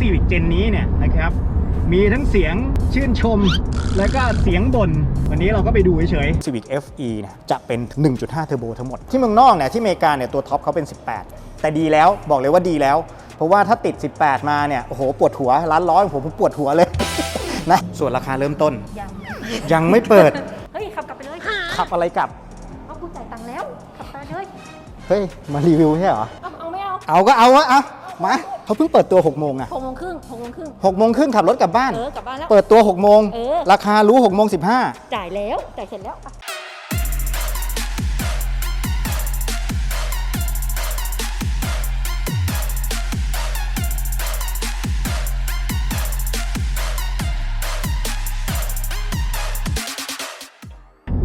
Civic เจนนี้เนี่ยนะครับมีทั้งเสียงชื่นชม แล้วก็เสียงบ่นวันนี้เราก็ไปดูเฉยๆ Civic FE เนี่ยจะเป็น 1.5 เทอร์โบทั้งหมด ที่เมืองนอกเนี่ยที่อเมริกาเนี่ยตัวท็อปเขาเป็น 18 แต่ดีแล้วบอกเลยว่าดีแล้ว เพราะว่าถ้าติด 18 มาเนี่ยโอ้โหปวดหัวร้านร้อยผมปวดหัวเลยนะส่วนราคาเริ่มต้น ยังยังไม่เปิด เฮ้ย ขับกลับไปเลยขับอะไรกลับเอาคุณจ่ายตังค์แล้ว ขับไปเลย เฮ้ย มารีวิวใช่เหรอ เอาเอาไม่เอา เอาก็เอาวะเอามา เขาเพิ่งเปิดตัว6โมงอะหกโมงครึ่งหกโมงครึ่ง6โมงครึ่งขับรถกลับบ้าน เออกลับบ้านแล้ว เปิดตัว6โมง เออ ราคารู้6โมง15จ่ายแล้วจ่ายเสร็จแล้วอะ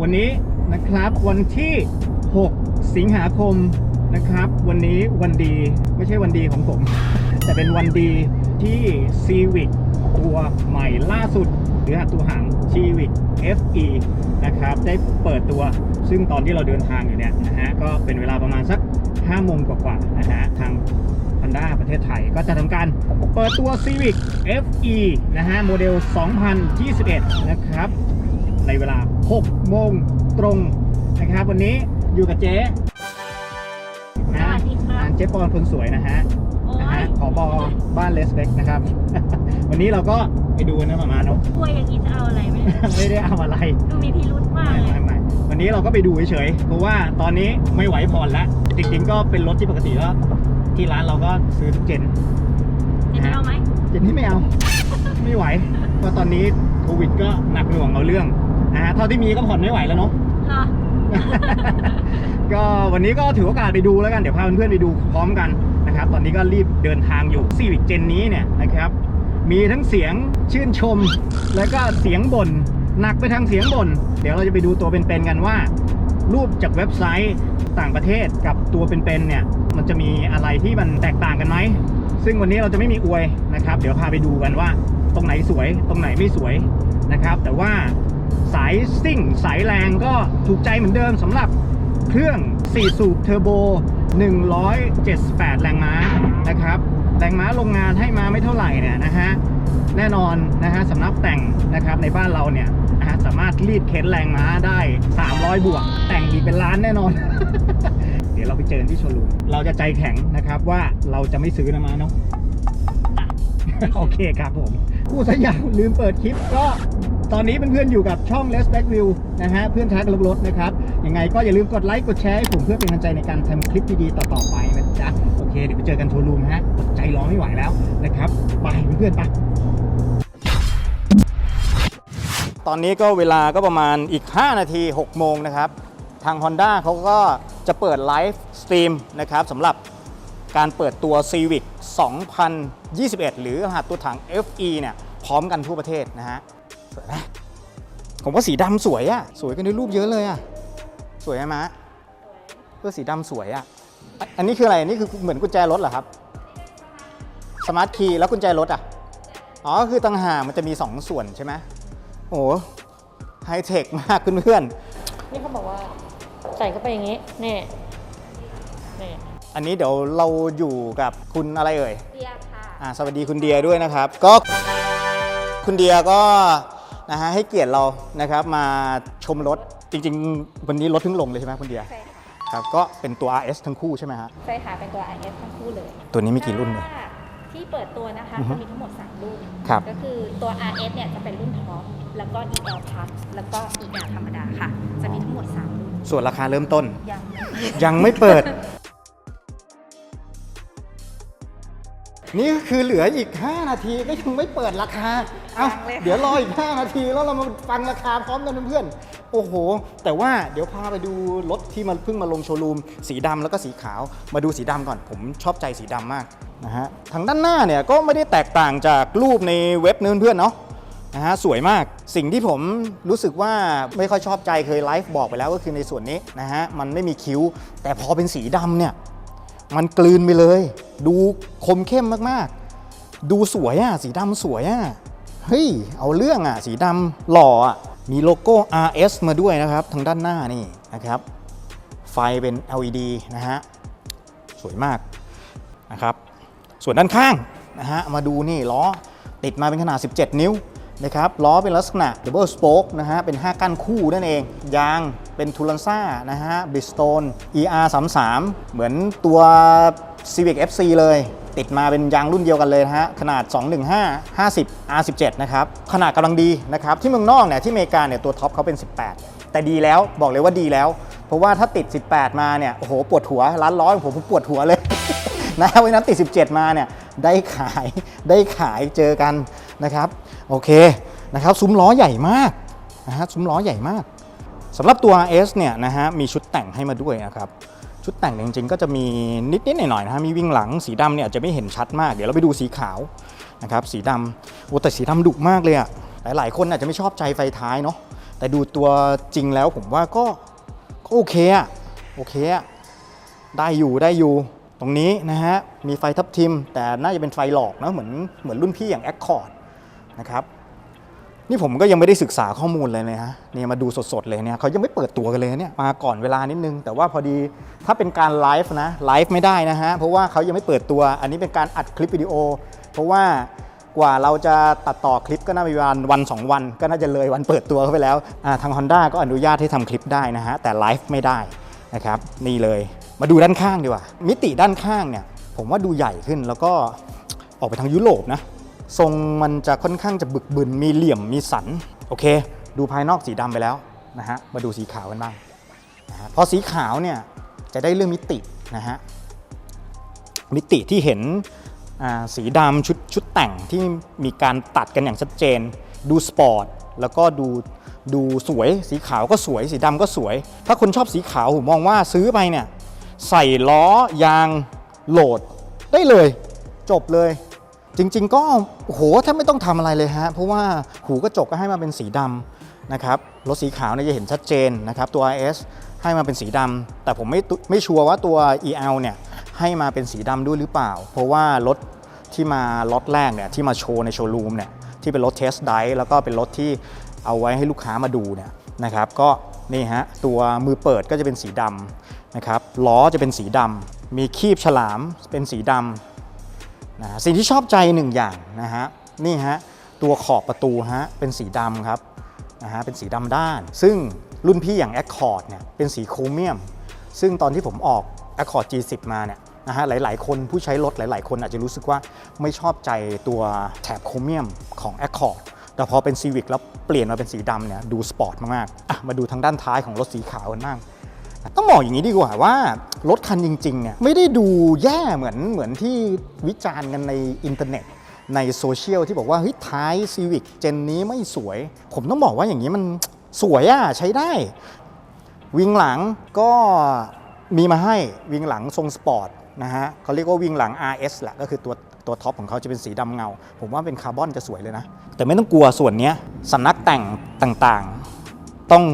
วันนี้นะครับวันที่ 6 สิงหาคมนะครับ วันนี้วันดีไม่ใช่วันดีของผม แต่เป็นวันดีที่ Civic ตัวใหม่ล่าสุดหรือตัวหาง Civic FE นะครับ ได้เปิดตัวซึ่งตอนที่เราเดินทางอยู่เนี่ยนะฮะก็เป็นเวลาประมาณสัก5โมงกว่าๆนะฮะทาง Honda ประเทศไทยก็จะทำการเปิดตัว Civic FE นะฮะโมเดล 2021 นะครับ ในเวลา 6 โมงตรงนะครับ วันนี้อยู่กับเจ๊สนะวัสดีครับอ่าเจ๊ปอนคนสวยนะฮะโอ้นะฮะย ขอบอบ้านเลสเบกนะครับ วันนี้เราก็ไปดูนะประมาณเนาะกลัวอย่างนี้จะเอาอะไรไหมไม่ได้เอาอะไร ดูมีพิรุธมากไม่เลยไม่ไม่วันนี้เราก็ไปดูเฉยๆเพราะว่าตอนนี้ไม่ไหวผ่อนแล้วจริงๆก็เป็นรถที่ปกติแล้วที่ร้านเราก็ซื้อทุกเจนจะเอาไหมเจนที่ไม่เอาไม่ไหวเพราะตอนนี้โควิดก็หนักหน่วงเอาเรื่องนะฮะเท่าที่มีก็ผ่อนไม่ไหวแล้วเนาะเหรอก็วันนี้ก็ถือโอกาสไปดูแล้วกันเดี๋ยวพาเพื่อนๆไปดูพร้อมกัน นะครับ ตอนนี้ก็รีบเดินทางอยู่ซีวิกเจนนี้เนี่ยนะครับ มีทั้งเสียงชื่นชม แล้วก็เสียงบ่นหนักไปทางเสียงบ่นเดี๋ยวเราจะไปดูตัวเป็นๆกันว่า รูปจากเว็บไซต์ต่างประเทศกับตัวเป็นๆเนี่ย มันจะมีอะไรที่มันแตกต่างกันไหมซึ่งวันนี้เราจะไม่มีอวยนะครับ เดี๋ยวพาไปดูกันว่า ตรงไหนสวยตรงไหนไม่สวยนะครับ แต่ว่าสายซิ่ง สายแรงก็ถูกใจเหมือนเดิมสำหรับเครื่อง4สูบเทอร์โบ 178 แรงม้านะครับ แรงม้าโรงงานให้มาไม่เท่าไหร่เนี่ยนะฮะ แน่นอนนะฮะสำนักแต่งนะครับในบ้านเราเนี่ยนะฮะสามารถรีดเค้นแรงม้าได้ 300 บวก แต่งอีกเป็นล้านแน่นอน เดี๋ยวเราไปเจอที่โชว์รูมเราจะใจแข็งนะครับว่าเราจะไม่ซื้อนะมาเนาะ โอเคครับผมพูดซะยาวลืมเปิดคลิปก็ ตอนนี้เพื่อนๆอยู่กับช่อง Let's Back View นะฮะเพื่อนทักลบรถนะครับยังไงก็อย่าลืมกดไลค์กดแชร์ให้ผมเพื่อเป็นกำลังใจในการทำคลิปดีๆต่อๆไปนะจ๊ะโอเคเดี๋ยวไปเจอกันโชว์รูมฮะอดใจรอไม่ไหวแล้วนะครับไปเพื่อนๆไปตอนนี้ก็เวลาก็ประมาณอีก 5 นาที 6 โมงนะครับ ทาง Honda เขาก็จะเปิดไลฟ์สตรีมนะครับสำหรับการเปิดตัว Civic 2021 หรือรหัสตัวถัง FE เนี่ยพร้อมกันทั่วประเทศนะฮะ สวยไหมผมว่าสีดำสวยอะสวยกันในรูปเยอะเลยอะสวยไหมมะเพื่อสีดำสวยอะอะอันนี้คืออะไรอันนี้คือเหมือนกุญแจรถเหรอครับสมาร์ทคีย์แล้วกุญแจรถอะอ๋อคือต่างหากมันจะมี 2 ส่วนใช่ไหมโอ้โหไฮเทคมากเพื่อนๆนี่เขาบอกว่าใส่เข้าไปอย่างนี้นี่นี่อันนี้เดี๋ยวเราอยู่กับคุณอะไรเอ่ยเดียค่ะอ่าสวัสดีคุณเดียด้วยนะครับ ก็คุณเดียก็ นะฮะให้เกียรติเรานะครับมาชมรถจริงๆ วันนี้รถเพิ่งลงเลยใช่ไหมคุณเดียใช่ค่ะครับก็เป็นตัว RS ทั้งคู่ใช่ไหมฮะใช่ค่ะเป็นตัว IS ทั้งคู่เลยตัวนี้มีกี่รุ่นเนี่ยค่ะที่เปิดตัวนะคะอือฮึจะมีทั้งหมด 3 รุ่น ครับ ก็คือตัว RS เนี่ยจะเป็นรุ่นท็อปแล้วก็ EL Plus แล้วก็ EL ธรรมดาค่ะ จะมีทั้งหมด 3 รุ่นส่วนราคาเริ่มต้นยังยังไม่เปิด นี่คือเหลืออีก 5 นาทีก็ยังไม่เปิดราคา เอายังเลยค่ะ เดี๋ยวรออีก 5 นาทีแล้วเรามาฟังราคาพร้อมกันเพื่อนๆ โอ้โห แต่ว่าเดี๋ยวพาไปดูรถที่มันเพิ่งมาลงโชว์รูม สีดำแล้วก็สีขาว มาดูสีดำก่อน ผมชอบใจสีดำมากนะฮะ ทางด้านหน้าเนี่ยก็ไม่ได้แตกต่างจากรูปในเว็บเพื่อนๆเนาะ นะฮะสวยมากสิ่งที่ผมรู้สึกว่าไม่ค่อยชอบใจเคยไลฟ์บอกไปแล้วก็คือในส่วนนี้นะฮะมันไม่มีคิ้ว แต่พอเป็นสีดำเนี่ย มันกลืนไปเลย ดูคมเข้มมากๆ ดูสวยอะสีดำสวยอะเฮ้ย เอาเรื่องอะสีดำหล่ออะมีโลโก้ RS มาด้วยนะครับ ทางด้านหน้านี่นะครับ ไฟเป็น LED นะฮะ สวยมากนะครับ ส่วนด้านข้างนะฮะ มาดูนี่ล้อติดมาเป็นขนาด 17 นิ้วนะครับล้อเป็นลักษณะ double spoke นะฮะ เป็น 5ก้านคู่นั่นเอง ยางเป็นทูลันซ่านะฮะ Bridgestone ER 3 3เหมือนตัว Civic FC เลย ติดมาเป็นยางรุ่นเดียวกันเลยนะฮะ ขนาด 215 50 R17 นะครับ ขนาดกำลังดีนะครับ ที่เมืองนอกเนี่ยที่อเมริกาเนี่ยตัวท็อปเขาเป็น 18 แต่ดีแล้วบอกเลยว่าดีแล้ว เพราะว่าถ้าติด 18 มาเนี่ยโอ้โหปวดหัวร้านร้อยของผมผมปวดหัวเลยนะเพราะฉะนั้นติด 17 มาเนี่ยได้ขายได้ขายเจอกันนะครับโอเคนะครับซุ้มล้อใหญ่มากนะฮะซุ้มล้อใหญ่มากสำหรับตัว S เนี่ยนะฮะมีชุดแต่งให้มาด้วยนะครับ ชุดแต่งจริงๆ ก็จะมีนิดๆหน่อยๆนะฮะมีวิ่งหลังสีดำเนี่ยอาจจะไม่เห็นชัดมาก เดี๋ยวเราไปดูสีขาวนะครับสีดำโอ้แต่สีดำดุมากเลยอะหลายๆคนอาจจะไม่ชอบใจไฟท้ายเนาะแต่ดูตัวจริงแล้วผมว่าก็ก็โอเคอะโอเคอะได้อยู่ได้อยู่ตรงนี้นะฮะมีไฟทับทิม แต่น่าจะเป็นไฟหลอกนะเหมือนเหมือนรุ่นพี่อย่าง Accord นะครับ นี่ผมก็ยังไม่ได้ศึกษาข้อมูลเลยนะฮะเนี่ยมาดูสดๆเลยเนี่ยเขายังไม่เปิดตัวกันเลยเนี่ยมาก่อนเวลานิดนึง แต่ว่าพอดีถ้าเป็นการไลฟ์นะไลฟ์ไม่ได้นะฮะเพราะว่าเขายังไม่เปิดตัว อันนี้เป็นการอัดคลิปวิดีโอ เพราะว่ากว่าเราจะตัดต่อคลิปก็น่าจะประมาณวัน 2 วัน ก็น่าจะเลยวันเปิดตัวเข้าไปแล้วทาง Honda ก็อนุญาตให้ทำคลิปได้นะฮะแต่ไลฟ์ไม่ได้นะครับนี่เลยมาดูด้านข้างดีกว่า มิติด้านข้างเนี่ยผมว่าดูใหญ่ขึ้นแล้วก็ออกไปทางยุโรปนะ ทรงมันจะค่อนข้างจะบึกบึนมีเหลี่ยมมีสัน โอเค ดูภายนอกสีดำไปแล้วนะฮะมาดูสีขาวกันบ้างนะฮะพอสีขาวเนี่ยจะได้เรื่องมิตินะฮะมิติที่เห็นสีดำชุดชุดแต่งที่มีการตัดกันอย่างชัดเจน ดูสปอร์ตแล้วก็ดูดูสวยสีขาวก็สวย สีดำก็สวย ถ้าคนชอบสีขาวผมมองว่าซื้อไปเนี่ย ใส่ล้อยางโหลดได้เลย จบเลย จริง ๆ ก็โหแทบไม่ต้องทำอะไรเลยฮะเพราะว่าหูกระจกก็ให้มาเป็นสีดำนะครับรถสีขาวเนี่ยจะเห็นชัดเจนนะครับตัว RS ให้มาเป็นสีดำแต่ผมไม่ไม่ชัวร์ว่าตัว EL เนี่ยให้มาเป็นสีดำด้วยหรือเปล่า เพราะว่ารถที่มาล็อตแรกเนี่ยที่มาโชว์ในโชว์รูมเนี่ยที่เป็นรถเทสไดแล้วก็เป็นรถที่เอาไว้ให้ลูกค้ามาดูเนี่ยนะครับก็นี่ฮะตัวมือเปิดก็จะเป็นสีดำนะครับล้อจะเป็นสีดำมีคีบฉลามเป็นสีดำ นะสิ่งที่ชอบใจหนึ่งอย่างนะฮะนี่ฮะตัวขอบประตูฮะเป็นสีดำครับนะฮะเป็นสีดำด้าน ซึ่งรุ่นพี่อย่าง Accord เนี่ยเป็นสีโครเมียม ซึ่งตอนที่ผมออก Accord G10 มาเนี่ยนะฮะหลาย ๆ คนผู้ใช้รถหลาย ๆ คนอาจจะรู้สึกว่าไม่ชอบใจตัวแถบโครเมียมของ Accord แต่พอเป็น Civic แล้วเปลี่ยนมาเป็นสีดำเนี่ยดูสปอร์ตมากๆมาดูทางด้านท้ายของรถสีขาวกันบ้าง ต้องบอกอย่างนี้ดีกว่าว่ารถคันจริงๆเนี่ยไม่ได้ดูแย่เหมือนเหมือนที่วิจารณ์กันในอินเทอร์เน็ตในโซเชียลที่บอกว่าเฮ้ยท้ายซีวิกเจนนี้ไม่สวย ผมต้องบอกว่าอย่างนี้มันสวยอะใช้ได้ วิงหลังก็มีมาให้วิงหลังทรงสปอร์ตนะฮะเขาเรียกว่าวิงหลัง RS แหละก็คือตัวตัวท็อปของเขาจะเป็นสีดำเงา ผมว่าเป็นคาร์บอนจะสวยเลยนะ แต่ไม่ต้องกลัวส่วนนี้สำนักแต่งต่าง ต้อง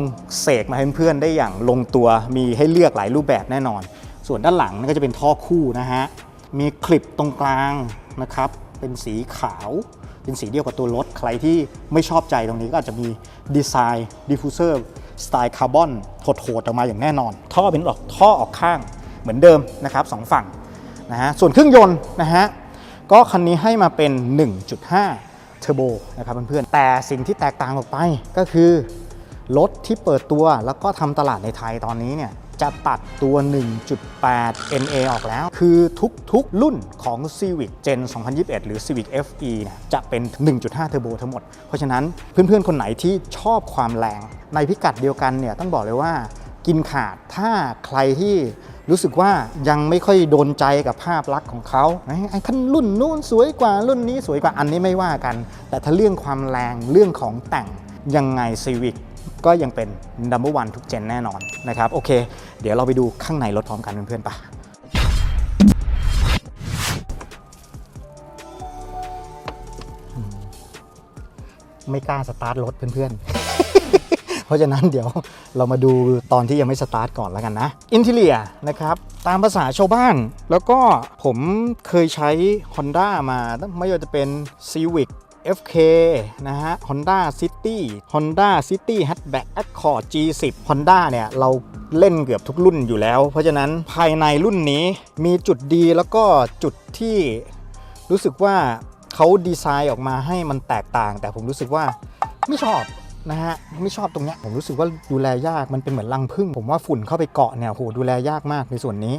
เสกมาให้เพื่อนได้อย่างลงตัวมีให้เลือกหลายรูปแบบแน่นอน ส่วนด้านหลังนั่นก็จะเป็นท่อคู่นะฮะมีคลิปตรงกลางนะครับเป็นสีขาวเป็นสีเดียวกับตัวรถ ใครที่ไม่ชอบใจตรงนี้ก็อาจจะมีดีไซน์ดิฟฟูเซอร์สไตล์คาร์บอนโหดๆออกมาอย่างแน่นอน ท่อเป็นออกท่อออกข้างเหมือนเดิมนะครับสองฝั่งนะฮะส่วนเครื่องยนต์นะฮะก็คันนี้ให้มาเป็น 1.5 เทอร์โบนะครับเพื่อนๆแต่สิ่งที่แตกต่างออกไปก็คือ รถที่เปิดตัวแล้วก็ทำตลาดในไทยตอนนี้เนี่ยจะตัดตัว 1.8 NA ออกแล้ว คือทุกๆ รุ่นของ Civic Gen 2021 หรือ Civic FE เนี่ยจะเป็น 1.5 เทอร์โบทั้งหมด เพราะฉะนั้นเพื่อนๆ คนไหนที่ชอบความแรง ในพิกัดเดียวกันเนี่ยต้องบอกเลยว่ากินขาดถ้าใครที่รู้สึกว่ายังไม่ค่อยโดนใจกับภาพลักษณ์ของเขาไอ้ไอ้นรุ่นนู้นสวยกว่ารุ่นนี้สวยกว่าอันนี้ไม่ว่ากัน แต่ถ้าเรื่องความแรงเรื่องของแต่งยังไง Civic ก็ ก็ยังเป็น number one ทุกเจนแน่นอนนะครับโอเค เดี๋ยวเราไปดูข้างในรถพร้อมกันเพื่อนๆไปไม่กล้าสตาร์ทรถเพื่อนๆ เพราะฉะนั้นเดี๋ยวเรามาดูตอนที่ยังไม่สตาร์ทก่อนแล้วกันนะ อินเทเลียนะครับ ตามภาษาชาวบ้าน แล้วก็ผมเคยใช้ Honda มาไม่ว่าจะเป็น Civic FK นะฮะ Honda City Honda City Hatchback Accord G10 Honda เนี่ย เราเล่นเกือบทุกรุ่นอยู่แล้ว เพราะฉะนั้นภายในรุ่นนี้มีจุดดีแล้วก็จุดที่รู้สึกว่าเขาดีไซน์ออกมาให้มันแตกต่าง แต่ผมรู้สึกว่าไม่ชอบนะฮะไม่ชอบตรงเนี้ยผมรู้สึกว่าดูแลยากมันเป็นเหมือนรังผึ้งผมว่าฝุ่นเข้าไปเกาะเนี่ยโหดูแลยากมากในส่วนนี้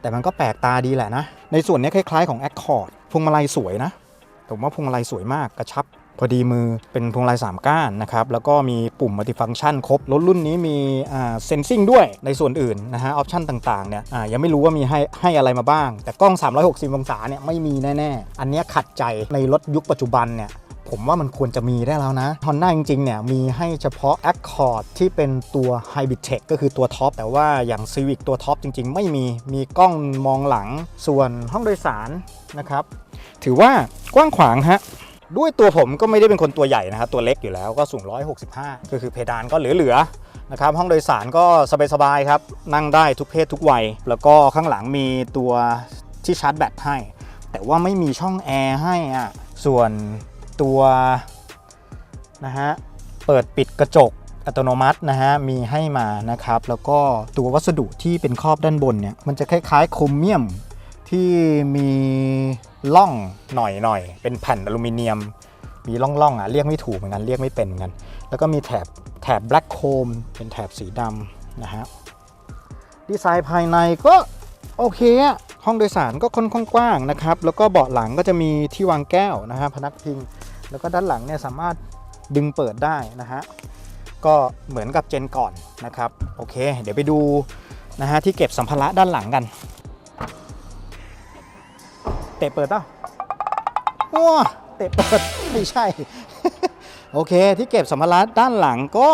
แต่มันก็แปลกตาดีแหละนะ ในส่วนนี้คล้ายๆของ Accord พวงมาลัยสวยนะ ผมว่าพวงมาลัยสวยมากกระชับ พอดีมือเป็นพวงมาลัย3 ก้านนะครับ แล้วก็มีปุ่มมัลติฟังก์ชันครบ รถรุ่นนี้มีเซนซิงด้วยในส่วนอื่นนะฮะออปชันต่างๆเนี่ยยังไม่รู้ว่ามีให้ให้อะไรมาบ้าง แต่กล้อง 360 องศาเนี่ยไม่มีแน่ ๆ อันนี้ขัดใจในรถยุคปัจจุบันเนี่ยผมว่ามันควรจะมีได้แล้วนะ Honda จริงๆ เนี่ย มีให้เฉพาะ Accord ที่เป็นตัว Hybrid Tech ก็คือตัวท็อป แต่ว่าอย่าง Civic ตัวท็อปจริง ๆ ไม่มี มีกล้องมองหลัง ส่วนห้องโดยสารนะครับ ถือว่ากว้างขวางฮะด้วยตัวผมก็ไม่ได้เป็นคนตัวใหญ่นะครับตัวเล็กอยู่แล้วก็สูง 165 ก็คือเพดานก็เหลือๆนะครับห้องโดยสารก็สบายๆครับ นั่งได้ทุกเพศทุกวัย แล้วก็ข้างหลังมีตัวที่ชาร์จแบตให้ แต่ว่าไม่มีช่องแอร์ให้อะส่วนตัวนะฮะเปิดปิดกระจกอัตโนมัตินะฮะมีให้มานะครับ แล้วก็ตัววัสดุที่เป็นครอบด้านบนเนี่ยมันจะคล้ายๆโครเมียมที่มี ล่องหน่อยๆเป็นแผ่นอลูมิเนียม มีล่องๆอะเรียกไม่ถูกเหมือนกันเรียกไม่เป็นเหมือนกัน แล้วก็มีแถบแถบ black chrome เป็นแถบสีดำนะฮะดีไซน์ภายในก็โอเคอะห้องโดยสารก็ค่อนข้างกว้างนะครับ แล้วก็เบาะหลังก็จะมีที่วางแก้วนะฮะพนักพิง แล้วก็ด้านหลังเนี่ยสามารถดึงเปิดได้นะฮะก็เหมือนกับเจนก่อนนะครับโอเค เดี๋ยวไปดูนะฮะที่เก็บสัมภาระด้านหลังกัน ตะเปิดเปล่าว้าเตะเปิด ไม่ใช่ โอเคที่เก็บสัมภาระด้านหลังก็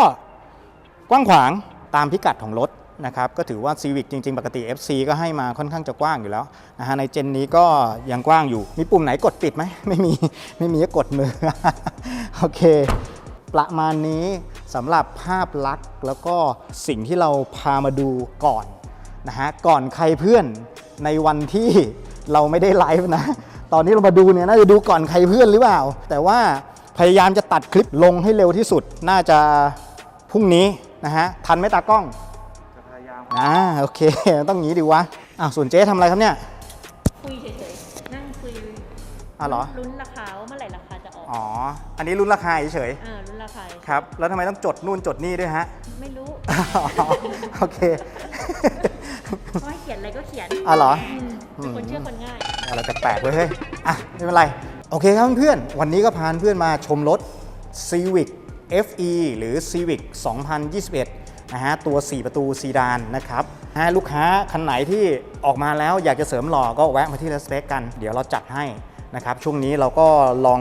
กว้างขวางตามพิกัดของรถนะครับก็ถือว่า Civic จริง ๆ ปกติ FC ก็ให้มาค่อนข้างจะกว้างอยู่แล้วนะฮะในเจนนี้ก็ยังกว้างอยู่ มีปุ่มไหนกดปิดไหมไม่มีไม่มีก็กดมือ โอเค ประมาณนี้สำหรับภาพลักษณ์แล้วก็สิ่งที่เราพามาดูก่อนนะฮะก่อนใครเพื่อนในวันที่ เราไม่ได้ไลฟ์นะ ตอนนี้เรามาดูเนี่ยน่าจะดูก่อนใครเพื่อนหรือเปล่า แต่ว่าพยายามจะตัดคลิปลงให้เร็วที่สุด น่าจะพรุ่งนี้นะฮะ ทันไหมตากล้องจะพยายามอ่าโอเค ต้องงี้ดีวะอ้าวส่วนเจ๊ทำอะไรครับเนี่ย คุยเฉยๆ นั่งคุยอ้าวเหรอ ลุ้นราคาว่าเมื่อไหร่ราคาจะออกอ๋อ อันนี้รุ่นราคาเฉยอ่าลุ้นราคา ๆครับ แล้วทำไมต้องจดนู่นจดนี่ด้วยฮะ ไม่รู้ อ๋อโอเค เขาให้เขียนอะไรก็เขียน อ๋อเหรอม เป็นคนเชื่อคนง่ายอะไรแปลกๆเว้ยเฮ้ยอะไม่เป็นไร โอเคครับเพื่อนๆวันนี้ก็พาเพื่อนมาชมรถ Civic FE หรือ Civic 2021 นะฮะ ตัว 4 ประตูซีดานนะครับฮะลูกค้าคันไหนที่ออกมาแล้วอยากจะเสริมหล่อก็แวะมาที่ Respect กัน เดี๋ยวเราจัดให้นะครับ ช่วงนี้เราก็ลอง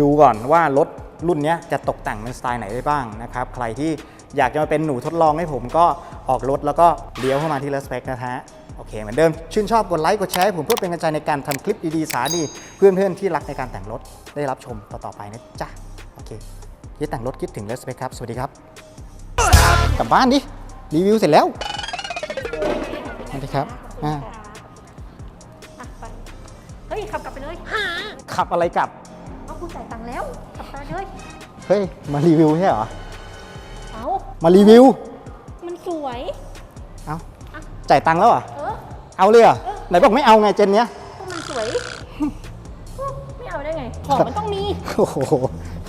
ดูก่อนว่ารถรุ่นเนี้ยจะตกแต่งเป็นสไตล์ไหนได้บ้างนะครับ ใครที่อยากจะมาเป็นหนูทดลองให้ผมก็ออกรถแล้วก็เลี้ยวเข้ามาที่ Respect นะฮะโอ เคเหมือนเดิม ชื่นชอบกดไลค์กดแชร์ให้ผมเพื่อเป็นกำลังใจในการทำคลิปดีๆสาระดีเพื่อนๆที่รักในการแต่งรถได้รับชมต่อๆไปนะจ๊ะโอเคคิดแต่งรถคิดถึงเลสเปคครับ สวัสดีครับ กลับบ้านดิ รีวิวเสร็จแล้วสวัสดีครับอ่าอะไปเฮ้ย ขับกลับไปเลยขับอะไรกลับ เอาคุณจ่ายตังค์แล้วขับไปเลย เฮ้ย มารีวิวใช่เหรอ เอามารีวิว มันสวย เอาจ่ายตังค์แล้วเหรอเออ เอาเลยเหรอไหนบอกไม่เอาไงเจนเนี้ยก็มันสวย ไม่เอาได้ไง ของมันต้องมี โอ้โห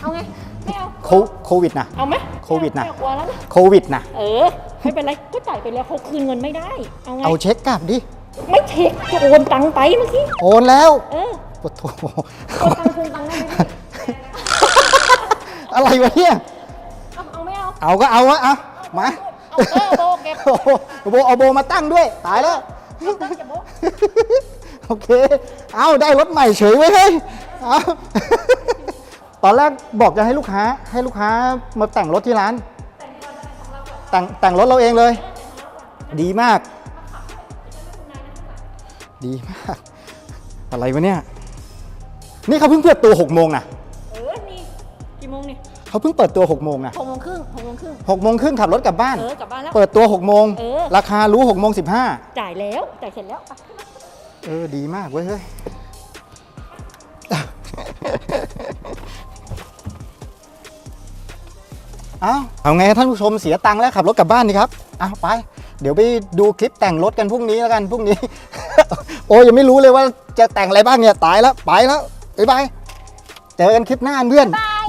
เอาไง ไม่เอา โคโควิดนะ เอาไหมโควิดน่ะไม่เอากลัวแล้วนะโควิดนะ เออ ไม่เป็นไร ก็จ่ายไปแล้วเขาคืนเงินไม่ได้ เอาไง เอาเช็คกลับดิ ไม่เช็คจะโอนตังค์ไปเมื่อกี้ โอนแล้วเออปะโถโอนตังค์คืนตังค์ได้ไหมพี่อะไรวะเนี่ย เอาเอาไม่เอา เอาก็เอาวะเอามา เอาเออโบเก็บ โอ้โหโบเอาโบมาตั้งด้วย ตายแล้ว เอาเก็บอย่าโอเค เอาได้รถใหม่เฉยไว้ยเฮ้ยเอาตอนแรกบอกจะให้ลูกค้า ให้ลูกค้ามาแต่งรถที่ร้าน แต่งแต่งรถเราเองเลย ดีมาก ดีมาก อะไรวะเนี่ย นี่เขาเพิ่งเปิดตัว6โมงนะเออ นี่ กี่โมงนี่ เขาเพิ่งเปิดตัว6โมงนะหกโมงครึ่งหกโมงครึ่ง6โมงครึ่งขับรถกลับบ้าน เออกลับบ้านแล้ว เปิดตัว6โมงเออ ราคารู้6โมง15จ่ายแล้วจ่ายเสร็จแล้วไปเออดีมากเว้ยเฮ้ยเอาเอาไงท่านผู้ชมเสียตังค์แล้วขับรถกลับบ้านดีครับเอาไป เดี๋ยวไปดูคลิปแต่งรถกันพรุ่งนี้แล้วกันพรุ่งนี้ โอ้ยยังไม่รู้เลยว่าจะแต่งอะไรบ้างเนี่ยตายแล้วไปแล้วบ๊ายบายเจอกันคลิปหน้าเพื่อน บาย